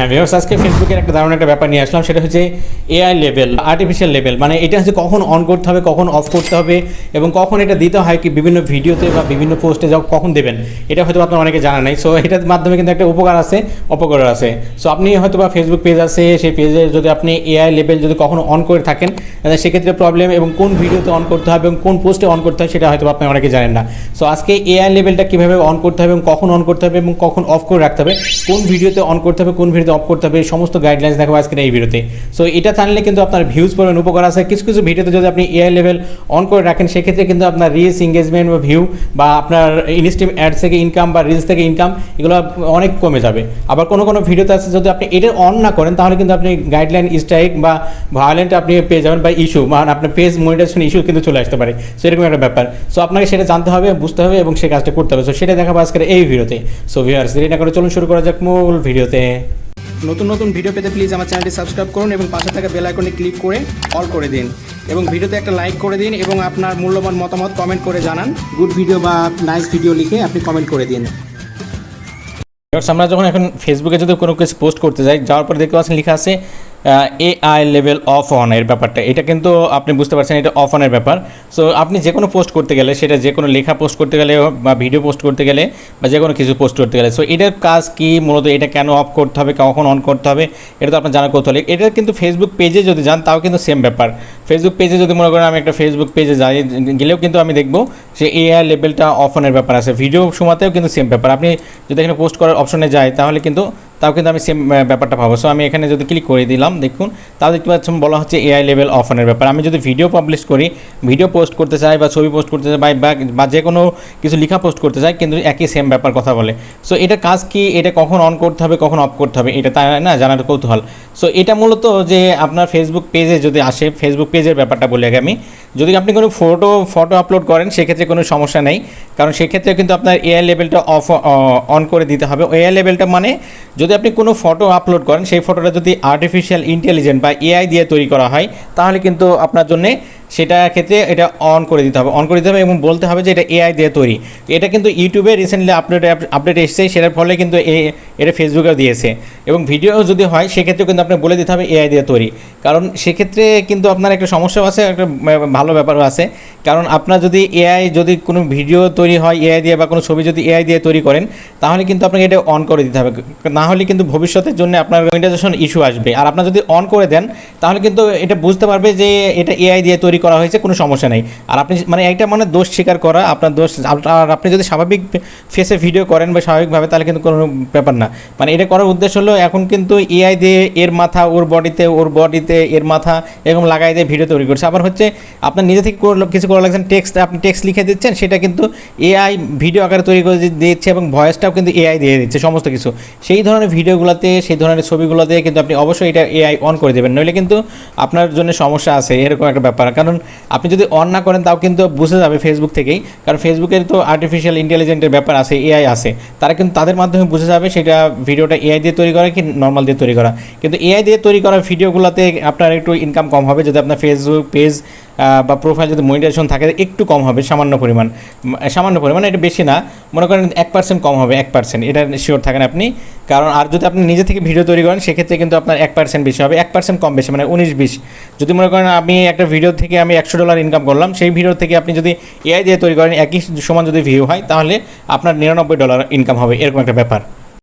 হ্যাঁ আজকে ফেসবুকের একটা দারুণ একটা ব্যাপার নিয়ে আসলাম, সেটা হচ্ছে এআই লেভেল আর্টিফিশিয়াল লেভেল মানে এটা হচ্ছে কখন অন করতে হবে, কখন অফ করতে হবে, এবং কখন এটা দিতে হয় কি বিভিন্ন ভিডিওতে বা বিভিন্ন পোস্টে যখন কখন দেবেন? এটা হয়তো আপনার অনেকে জানা নাই সো এটার মাধ্যমে কিন্তু একটা উপকার আছে অপকার আছে। সো আপনি হয়তো বা ফেসবুক পেজ আছে, সেই পেজে যদি আপনি এআই লেভেল যদি কখনো অন করে থাকেন সেক্ষেত্রে প্রবলেম এবং কোন ভিডিওতে অন করতে হবে, এবং কোন পোস্টে অন করতে হয়, সেটা হয়তো আপনি অনেকে জানেন না। সো আজকে এআই লেভেলটা কীভাবে অন করতে হবে, এবং কখন অন করতে হবে, এবং কখন অফ করে রাখতে হবে, কোন ভিডিওতে অন করতে হবে, কোন ভিডিওতে অফ করতে হবে, সমস্ত গাইডলাইন্স দেখাবো আজকের এই ভিডিওতে সো এটা জানলে কিন্তু আপনার ভিউজ পরিমাণ উপকার আছে। কিছু কিছু ভিডিওতে যদি আপনি এআই লেভেল অন করে রাখেন, সেক্ষেত্রে কিন্তু আপনার রিলস এঙ্গেজমেন্ট বা ভিউ বা আপনার ইনস্টিম অ্যাডস থেকে ইনকাম বা রিলস থেকে ইনকাম এগুলো অনেক কমে যাবে। আবার কোনো কোনো ভিডিওতে আছে, যদি আপনি এটা অন না করেন, তাহলে কিন্তু আপনি গাইডলাইন স্ট্রাইক বা ভায়োলেন্ট আপনি পেয়ে যাবেন বা ইস্যু মানে আপনার পেজ মনিটাইজেশন ইস্যু কিন্তু চলে আসতে পারে। সেরকম একটা ব্যাপার। সো আপনাকে সেটা জানতে হবে, বুঝতে হবে এবং সেই কাজটা করতে হবে। সো সেটা দেখাবো আজকের এই ভিডিওতে সো ভিউয়ার্স না করে চলুন, শুরু করা যাক মূল ভিডিওতে নতুন নতুন ভিডিও পেতে প্লিজ আমার চ্যানেলটি সাবস্ক্রাইব করুন এবং পাশে থাকা বেল আইকনে ক্লিক করে অল করে দিন। এবং ভিডিওতে একটা লাইক করে দিন এবং আপনার মূল্যবান মতামত কমেন্ট করে জানান। গুড ভিডিও বা নাইস ভিডিও লিখে আপনি কমেন্ট করে দিন। আমরা যখন এখন ফেসবুকে যদি কোনো কিছু পোস্ট করতে যাই, যাওয়ার পরে দেখতে পাচ্ছেন লেখা আছে এ আই লেভেল অফ অন এর ব্যাপারটা। এটা কিন্তু আপনি বুঝতে পারছেন, এটা অফ অনের ব্যাপার। সো আপনি যে কোনো পোস্ট করতে গেলে, সেটা যে কোনো লেখা পোস্ট করতে গেলে, বা ভিডিও পোস্ট করতে গেলে, বা যে কোনো কিছু পোস্ট করতে গেলে। সো এটার কাজ কি? মূলত এটা কেন অফ করতে হবে? কখন অন করতে হবে? এটা তো আপনার জানা করতে হবে এটা কিন্তু ফেসবুক পেজে যদি যান, তাও কিন্তু সেম ব্যাপার। ফেসবুক পেজে যদি মনে করেন আমি একটা ফেসবুক পেজে যাই, গেলেও কিন্তু আমি দেখব যে এ আই লেভেলটা অফ অনের ব্যাপার আছে। ভিডিও সময়তেও কিন্তু সেম ব্যাপার। আপনি যদি এখানে পোস্ট করার অপশনে যায় তাহলে কিন্তু তাও কিন্তু আমি সেম ব্যাপারটা পাবো সো আমি এখানে যদি ক্লিক করে দিলাম, দেখুন, তাও দেখতে পাচ্ছেন বলা হচ্ছে এআই লেভেল অফানের ব্যাপার। আমি যদি ভিডিও পাবলিশ করি ভিডিও পোস্ট করতে চাই বা ছবি পোস্ট করতে চাই বা যে কোনো কিছু লেখা পোস্ট করতে চাই, কিন্তু একই সেম ব্যাপার কথা বলে। সো এটা কাজ কি? এটা কখন অন করতে হবে, কখন অফ করতে হবে? এটা তাই না, জানার কৌতূহল। সো এটা মূলত যে আপনার ফেসবুক পেজে যদি আসে ফেসবুক পেজের ব্যাপারটা বলে আগে আমি। যদি আপনি কোনো ফটো ফটো আপলোড করেন, সেক্ষেত্রে কোনো সমস্যা নেই। কারণ সেক্ষেত্রে কিন্তু আপনার এআই লেভেলটা অফ অন করে দিতে হবে। এআই লেভেলটা মানে যদি আপনি কোনো ফটো আপলোড করেন, সেই ফটোটা যদি আর্টিফিশিয়াল ইন্টেলিজেন্ট বা এআই দিয়ে তৈরি করা হয়, তাহলে কিন্তু আপনার জন্যে সেটা ক্ষেত্রে এটা অন করে দিতে হবে। অন করে দিতে হবে এবং বলতে হবে যে এটা এআই দিয়ে তৈরি। এটা কিন্তু ইউটিউবে রিসেন্টলি আপডেট আপডেট এসেছে, সেটার ফলে কিন্তু এটা ফেসবুকেও দিয়েছে। এবং ভিডিও যদি হয়, সেক্ষেত্রে কিন্তু আপনি বলে দিতে হবে এআই দিয়ে তৈরি। কারণ সেক্ষেত্রে কিন্তু আপনার একটা সমস্যাও আছে, একটা ভালো ব্যাপারও আছে। কারণ আপনার যদি এআই যদি কোনো ভিডিও তৈরি হয় এআই দিয়ে বা কোনো ছবি যদি এআই দিয়ে তৈরি করেন, তাহলে কিন্তু আপনাকে এটা অন করে দিতে হবে। না হলে কিন্তু ভবিষ্যতের জন্য আপনার মনিটাইজেশন ইস্যু আসবে। আর আপনার যদি অন করে দেন, তাহলে কিন্তু এটা বুঝতে পারবে যে এটা এআই দিয়ে তৈরি করা হয়েছে, কোনো সমস্যা নেই। আর আপনি মানে একটা মানে দোষ স্বীকার করা, আপনার দোষ আর আপনি যদি স্বাভাবিক ফেসে ভিডিও করেন বা স্বাভাবিকভাবে, তাহলে কিন্তু কোনো ব্যাপার না। মানে এটা করার উদ্দেশ্য হলো, এখন কিন্তু এআই দিয়ে এর মাথা, ওর বডিতে ওর বডিতে এর মাথা এরকম লাগাই দিয়ে ভিডিও তৈরি করছে। আবার হচ্ছে, আপনার নিজে থেকে কিছু করা লাগছেন টেক্সট আপনি টেক্সট লিখে দিচ্ছেন, সেটা কিন্তু এআই ভিডিও আকারে তৈরি করে দিচ্ছে এবং ভয়েসটাও কিন্তু এআই দিয়ে দিচ্ছে, সমস্ত কিছু। সেই ধরনের ভিডিওগুলোতে সেই ধরনের ছবিগুলোতে কিন্তু আপনি অবশ্যই এটা এআই অন করে দেবেন। নইলে কিন্তু আপনার জন্য সমস্যা আছে, এরকম একটা ব্যাপার। কারণ আপনি যদি অন না করেন, তাও কিন্তু বুঝে যাবে ফেসবুক থেকেই। কারণ ফেসবুকের তো আর্টিফিশিয়াল ইন্টেলিজেন্টের ব্যাপার আছে এআই আছে। তারা কিন্তু তাদের মাধ্যমে বুঝে যাবে সেটা ভিডিওটা এআই দিয়ে তৈরি করা কি নর্মাল দিয়ে তৈরি করা। কিন্তু এআই দিয়ে তৈরি করা ভিডিওগুলোতে আপনার একটু ইনকাম কম হবে। যদি আপনার ফেসবুক পেজ বা প্রোফাইল যদি মনিটাইজেশন থাকে, একটু কম হবে, সামান্য পরিমাণ। সামান্য পরিমাণ এটা বেশি না। মনে করেন এক পার্সেন্ট কম হবে, এক পার্সেন্ট এটা শিওর থাকেন আপনি। কারণ আর যদি আপনি নিজে থেকে ভিডিও তৈরি করেন, সেক্ষেত্রে কিন্তু আপনার এক পার্সেন্ট বেশি হবে। এক পার্সেন্ট কম বেশি মানে উনিশ বিশ। যদি মনে করেন আমি একটা ভিডিও থেকে আমি একশো ডলার ইনকাম করলাম, সেই ভিডিও থেকে আপনি যদি এআই দিয়ে তৈরি করেন, একই সমান যদি ভিউ হয়, তাহলে আপনার নিরানব্বই ডলার ইনকাম হবে। এরকম একটা ব্যাপার।